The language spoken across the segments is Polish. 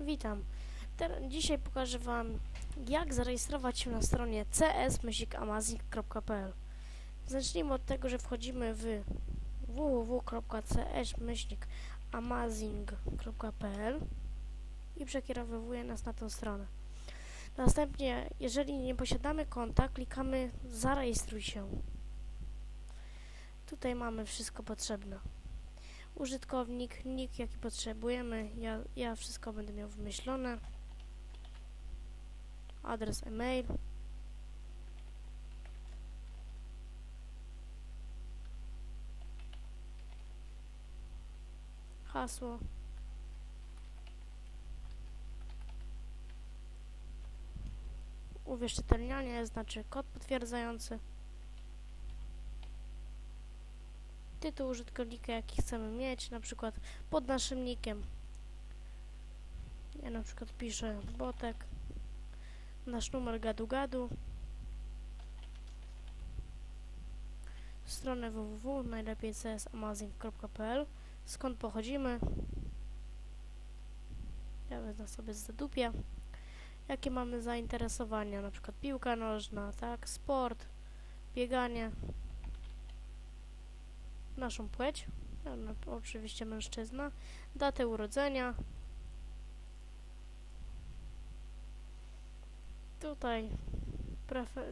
Witam. Dzisiaj pokażę Wam, jak zarejestrować się na stronie cs-amazing.pl Zacznijmy od tego, że wchodzimy w www.cs-amazing.pl i przekierowuje nas na tę stronę. Następnie, jeżeli nie posiadamy konta, klikamy zarejestruj się. Tutaj mamy wszystko potrzebne użytkownik, nick jaki potrzebujemy, ja, ja wszystko będę miał wymyślone, adres e-mail, hasło, uwierzytelnianie, znaczy kod potwierdzający, tytuł użytkownika, jaki chcemy mieć, na przykład pod naszym nickiem. Ja na przykład piszę botek, nasz numer gadu-gadu, stronę www, najlepiej csamazing.pl, skąd pochodzimy, ja wezmę sobie zadupię, jakie mamy zainteresowania, na przykład piłka nożna, tak, sport, bieganie, naszą płeć, no, oczywiście mężczyzna, datę urodzenia, tutaj,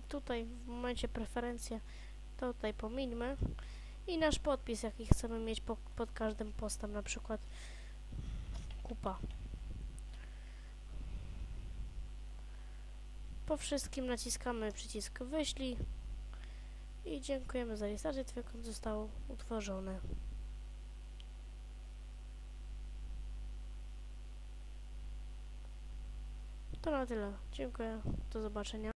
tutaj w momencie preferencje tutaj pomińmy. I nasz podpis, jaki chcemy mieć po, pod każdym postem, na przykład kupa. Po wszystkim naciskamy przycisk wyślij i dziękujemy za rejestrację. Twój kont został utworzony. To na tyle. Dziękuję. Do zobaczenia.